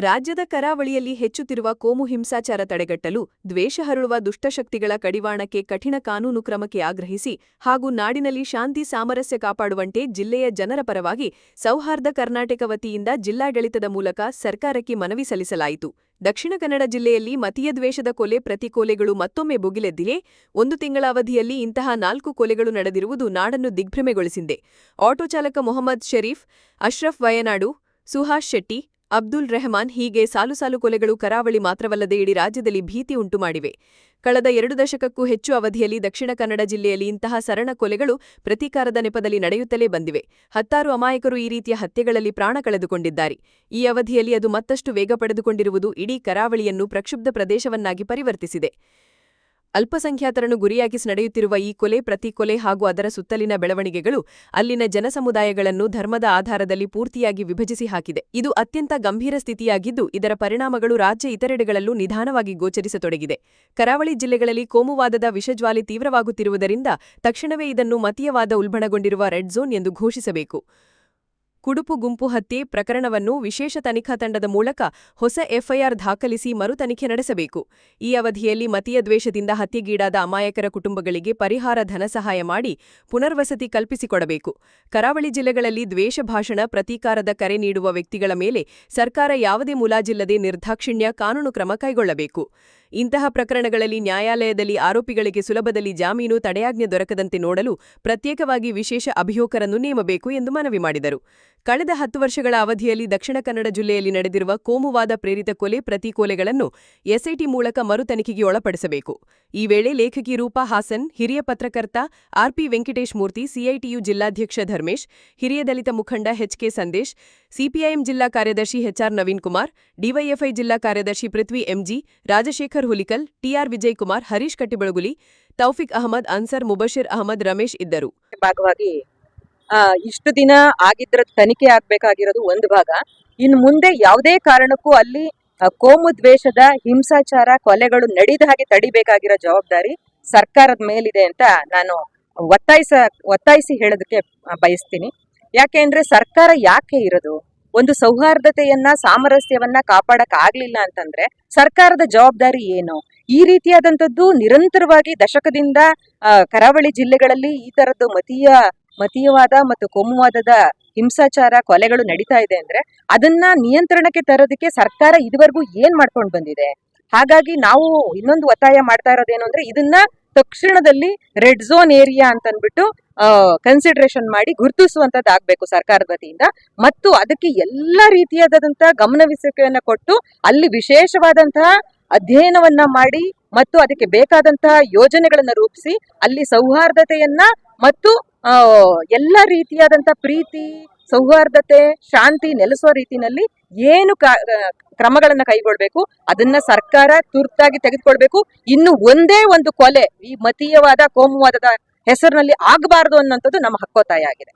ರಾಜ್ಯದ ಕರಾವಳಿಯಲ್ಲಿ ಹೆಚ್ಚುತ್ತಿರುವ ಕೋಮು ಹಿಂಸಾಚಾರ ತಡೆಗಟ್ಟಲು ದ್ವೇಷ ಹರಳುವ ದುಷ್ಟಶಕ್ತಿಗಳ ಕಡಿವಾಣಕ್ಕೆ ಕಠಿಣ ಕಾನೂನು ಕ್ರಮಕ್ಕೆ ಆಗ್ರಹಿಸಿ ಹಾಗೂ ನಾಡಿನಲ್ಲಿ ಶಾಂತಿ ಸಾಮರಸ್ಯ ಕಾಪಾಡುವಂತೆ ಜಿಲ್ಲೆಯ ಜನರ ಪರವಾಗಿ ಸೌಹಾರ್ದ ಕರ್ನಾಟಕ ವತಿಯಿಂದ ಜಿಲ್ಲಾಡಳಿತದ ಮೂಲಕ ಸರ್ಕಾರಕ್ಕೆ ಮನವಿ ಸಲ್ಲಿಸಲಾಯಿತು. ದಕ್ಷಿಣ ಕನ್ನಡ ಜಿಲ್ಲೆಯಲ್ಲಿ ಮತೀಯ ದ್ವೇಷದ ಕೊಲೆ ಪ್ರತಿಕೊಲೆಗಳು ಮತ್ತೊಮ್ಮೆ ಬುಗಿಲೆದ್ದಿವೆ ಒಂದು ತಿಂಗಳ ಅವಧಿಯಲ್ಲಿ ಇಂತಹ ನಾಲ್ಕು ಕೊಲೆಗಳು ನಡೆದಿರುವುದು ನಾಡನ್ನು ದಿಗ್ಭ್ರಮೆಗೊಳಿಸಿದೆ. ಆಟೋ ಚಾಲಕ ಮೊಹಮ್ಮದ್ ಶರೀಫ್, ಅಶ್ರಫ್ ವಯನಾಡು, ಸುಹಾಸ್ ಶೆಟ್ಟಿ ಅಬ್ದುಲ್ ರೆಹಮಾನ್ ಹೀಗೆ ಸಾಲು ಸಾಲು ಕೊಲೆಗಳು ಕರಾವಳಿ ಮಾತ್ರವಲ್ಲದೆ ಇಡೀ ರಾಜ್ಯದಲ್ಲಿ ಭೀತಿ ಉಂಟುಮಾಡಿವೆ. ಕಳೆದ ಎರಡು ದಶಕಕ್ಕೂ ಹೆಚ್ಚು ಅವಧಿಯಲ್ಲಿ ದಕ್ಷಿಣ ಕನ್ನಡ ಜಿಲ್ಲೆಯಲ್ಲಿ ಇಂತಹ ಸರಣ ಕೊಲೆಗಳು ಪ್ರತೀಕಾರದ ನೆಪದಲ್ಲಿ ನಡೆಯುತ್ತಲೇ ಬಂದಿವೆ. ಹತ್ತಾರು ಅಮಾಯಕರು ಈ ರೀತಿಯ ಹತ್ಯೆಗಳಲ್ಲಿ ಪ್ರಾಣ ಕಳೆದುಕೊಂಡಿದ್ದಾರೆ. ಈ ಅವಧಿಯಲ್ಲಿ ಅದು ಮತ್ತಷ್ಟು ವೇಗ ಪಡೆದುಕೊಂಡಿರುವುದು ಇಡೀ ಕರಾವಳಿಯನ್ನು ಪ್ರಕ್ಷುಬ್ಧ ಪ್ರದೇಶವನ್ನಾಗಿ ಪರಿವರ್ತಿಸಿದೆ. ಅಲ್ಪಸಂಖ್ಯಾತರನ್ನು ಗುರಿಯಾಗಿಸಿ ನಡೆಯುತ್ತಿರುವ ಈ ಕೊಲೆ ಪ್ರತಿ ಕೊಲೆ ಹಾಗೂ ಅದರ ಸುತ್ತಲಿನ ಬೆಳವಣಿಗೆಗಳು ಅಲ್ಲಿನ ಜನಸಮುದಾಯಗಳನ್ನು ಧರ್ಮದ ಆಧಾರದಲ್ಲಿ ಪೂರ್ತಿಯಾಗಿ ವಿಭಜಿಸಿ ಹಾಕಿದೆ. ಇದು ಅತ್ಯಂತ ಗಂಭೀರ ಸ್ಥಿತಿಯಾಗಿದ್ದು, ಇದರ ಪರಿಣಾಮಗಳು ರಾಜ್ಯ ಇತರೆಡೆಗಳಲ್ಲೂ ನಿಧಾನವಾಗಿ ಗೋಚರಿಸತೊಡಗಿದೆ. ಕರಾವಳಿ ಜಿಲ್ಲೆಗಳಲ್ಲಿ ಕೋಮುವಾದದ ವಿಷಜ್ವಾಲಿ ತೀವ್ರವಾಗುತ್ತಿರುವುದರಿಂದ ತಕ್ಷಣವೇ ಇದನ್ನು ಮತೀಯವಾದ ಉಲ್ಬಣಗೊಂಡಿರುವ ರೆಡ್ ಝೋನ್ ಎಂದು ಘೋಷಿಸಬೇಕು. ಕುಡುಪು ಗುಂಪು ಹತ್ಯೆ ಪ್ರಕರಣವನ್ನು ವಿಶೇಷ ತನಿಖಾ ತಂಡದ ಮೂಲಕ ಹೊಸ ಎಫ್ಐಆರ್ ದಾಖಲಿಸಿ ಮರು ತನಿಖೆ ನಡೆಸಬೇಕು. ಈ ಅವಧಿಯಲ್ಲಿ ಮತೀಯ ದ್ವೇಷದಿಂದ ಹತ್ಯೆಗೀಡಾದ ಅಮಾಯಕರ ಕುಟುಂಬಗಳಿಗೆ ಪರಿಹಾರ ಧನ ಸಹಾಯ ಮಾಡಿ ಪುನರ್ವಸತಿ ಕಲ್ಪಿಸಿಕೊಡಬೇಕು. ಕರಾವಳಿ ಜಿಲ್ಲೆಗಳಲ್ಲಿ ದ್ವೇಷ ಭಾಷಣ, ಪ್ರತೀಕಾರದ ಕರೆ ನೀಡುವ ವ್ಯಕ್ತಿಗಳ ಮೇಲೆ ಸರ್ಕಾರ ಯಾವುದೇ ಮುಲಾಜಿಲ್ಲದೆ ನಿರ್ದಾಕ್ಷಿಣ್ಯ ಕಾನೂನು ಕ್ರಮ ಕೈಗೊಳ್ಳಬೇಕು. ಇಂತಹ ಪ್ರಕರಣಗಳಲ್ಲಿ ನ್ಯಾಯಾಲಯದಲ್ಲಿ ಆರೋಪಿಗಳಿಗೆ ಸುಲಭದಲ್ಲಿ ಜಾಮೀನು, ತಡೆಯಾಜ್ಞೆ ದೊರಕದಂತೆ ನೋಡಲು ಪ್ರತ್ಯೇಕವಾಗಿ ವಿಶೇಷ ಅಭಿಯೋಕರನ್ನು ನೇಮಬೇಕು ಎಂದು ಮನವಿ ಮಾಡಿದರು. ಕಳೆದ ಹತ್ತು ವರ್ಷಗಳ ಅವಧಿಯಲ್ಲಿ ದಕ್ಷಿಣ ಕನ್ನಡ ಜಿಲ್ಲೆಯಲ್ಲಿ ನಡೆದಿರುವ ಕೋಮುವಾದ ಪ್ರೇರಿತ ಕೊಲೆ ಪ್ರತಿ ಕೊಲೆಗಳನ್ನು ಎಸ್ಐಟಿ ಮೂಲಕ ಮರು ತನಿಖೆಗೆ ಒಳಪಡಿಸಬೇಕು. ಈ ವೇಳೆ ಲೇಖಕಿ ರೂಪಾ ಹಾಸನ್, ಹಿರಿಯ ಪತ್ರಕರ್ತ ಆರ್ಪಿ ವೆಂಕಟೇಶ್ ಮೂರ್ತಿ, ಸಿಐಟಿಯು ಜಿಲ್ಲಾಧ್ಯಕ್ಷ ಧರ್ಮೇಶ್, ಹಿರಿಯ ದಲಿತ ಮುಖಂಡ ಎಚ್ಕೆ ಸಂದೇಶ್, ಸಿಪಿಐಎಂ ಜಿಲ್ಲಾ ಕಾರ್ಯದರ್ಶಿ ಎಚ್ಆರ್ ನವೀನ್ ಕುಮಾರ್, ಡಿವೈಎಫ್ಐ ಜಿಲ್ಲಾ ಕಾರ್ಯದರ್ಶಿ ಪೃಥ್ವಿ ಎಂಜಿ ರಾಜಶೇಖರ್ ಹುಲಿಕಲ್, ಟಿಆರ್ ವಿಜಯಕುಮಾರ್, ಹರೀಶ್ ಕಟ್ಟಿಬಳಗುಲಿ, ತೌಫಿಕ್ ಅಹಮದ್, ಅನ್ಸರ್ ಮುಬಶಿರ್ ಅಹಮದ್, ರಮೇಶ್ ಇದ್ದರು. ಭಾಗವಾಗಿ ಇಷ್ಟು ದಿನ ಆಗಿದ್ರ ತನಿಖೆ ಆಗ್ಬೇಕಾಗಿರೋದು ಒಂದು ಭಾಗ. ಇನ್ನು ಮುಂದೆ ಯಾವುದೇ ಕಾರಣಕ್ಕೂ ಅಲ್ಲಿ ಕೋಮು ದ್ವೇಷದ ಹಿಂಸಾಚಾರ ಕೊಲೆಗಳು ನಡೆದ ಹಾಗೆ ತಡಿಬೇಕಾಗಿರೋ ಜವಾಬ್ದಾರಿ ಸರ್ಕಾರದ ಮೇಲಿದೆ ಅಂತ ನಾನು ಒತ್ತಾಯಿಸ, ಒತ್ತಾಯಿಸಿ ಹೇಳೋದಕ್ಕೆ ಬಯಸ್ತೀನಿ. ಯಾಕೆ ಅಂದ್ರೆ ಸರ್ಕಾರ ಯಾಕೆ ಇರೋದು? ಒಂದು ಸೌಹಾರ್ದತೆಯನ್ನ, ಸಾಮರಸ್ಯವನ್ನ ಕಾಪಾಡಕ್ ಆಗ್ಲಿಲ್ಲ ಅಂತಂದ್ರೆ ಸರ್ಕಾರದ ಜವಾಬ್ದಾರಿ ಏನು? ಈ ರೀತಿಯಾದಂಥದ್ದು ನಿರಂತರವಾಗಿ ದಶಕದಿಂದ ಕರಾವಳಿ ಜಿಲ್ಲೆಗಳಲ್ಲಿ ಈ ತರದ್ದು ಮತೀಯ, ಮತೀಯವಾದ ಮತ್ತು ಕೋಮುವಾದದ ಹಿಂಸಾಚಾರ ಕೊಲೆಗಳು ನಡೀತಾ ಇದೆ ಅಂದ್ರೆ ಅದನ್ನ ನಿಯಂತ್ರಣಕ್ಕೆ ತರೋದಕ್ಕೆ ಸರ್ಕಾರ ಇದುವರೆಗೂ ಏನ್ ಮಾಡ್ಕೊಂಡು ಬಂದಿದೆ? ಹಾಗಾಗಿ ನಾವು ಇನ್ನೊಂದು ಒತ್ತಾಯ ಮಾಡ್ತಾ ಇರೋದೇನು ಅಂದ್ರೆ ಇದನ್ನ ತಕ್ಷಣದಲ್ಲಿ ರೆಡ್ ಝೋನ್ ಏರಿಯಾ ಅಂತ ಅಂದ್ಬಿಟ್ಟು ಕನ್ಸಿಡರೇಷನ್ ಮಾಡಿ ಗುರುತಿಸುವಂತದ್ದು ಆಗ್ಬೇಕು ಸರ್ಕಾರದ ವತಿಯಿಂದ. ಮತ್ತು ಅದಕ್ಕೆ ಎಲ್ಲ ರೀತಿಯಾದಂತಹ ಗಮನವಿಸುವಿಕೆಯನ್ನ ಕೊಟ್ಟು ಅಲ್ಲಿ ವಿಶೇಷವಾದಂತಹ ಅಧ್ಯಯನವನ್ನ ಮಾಡಿ ಮತ್ತು ಅದಕ್ಕೆ ಬೇಕಾದಂತಹ ಯೋಜನೆಗಳನ್ನ ರೂಪಿಸಿ ಅಲ್ಲಿ ಸೌಹಾರ್ದತೆಯನ್ನ ಮತ್ತು ಎಲ್ಲ ರೀತಿಯಾದಂತಹ ಪ್ರೀತಿ ಸೌಹಾರ್ದತೆ, ಶಾಂತಿ ನೆಲೆಸುವ ರೀತಿನಲ್ಲಿ ಏನು ಕ್ರಮಗಳನ್ನ ಕೈಗೊಳ್ಬೇಕು, ಅದನ್ನ ಸರ್ಕಾರ ತುರ್ತಾಗಿ ತೆಗೆದುಕೊಳ್ಬೇಕು. ಇನ್ನು ಒಂದೇ ಒಂದು ಕೊಲೆ, ಈ ಮತೀಯವಾದ, ಕೋಮುವಾದದ ಹೆಸರಿನಲ್ಲಿ ಆಗಬಾರದು ಅನ್ನೋಂಥದ್ದು ನಮ್ಮ ಹಕ್ಕೊತ್ತಾಯ ಆಗಿದೆ.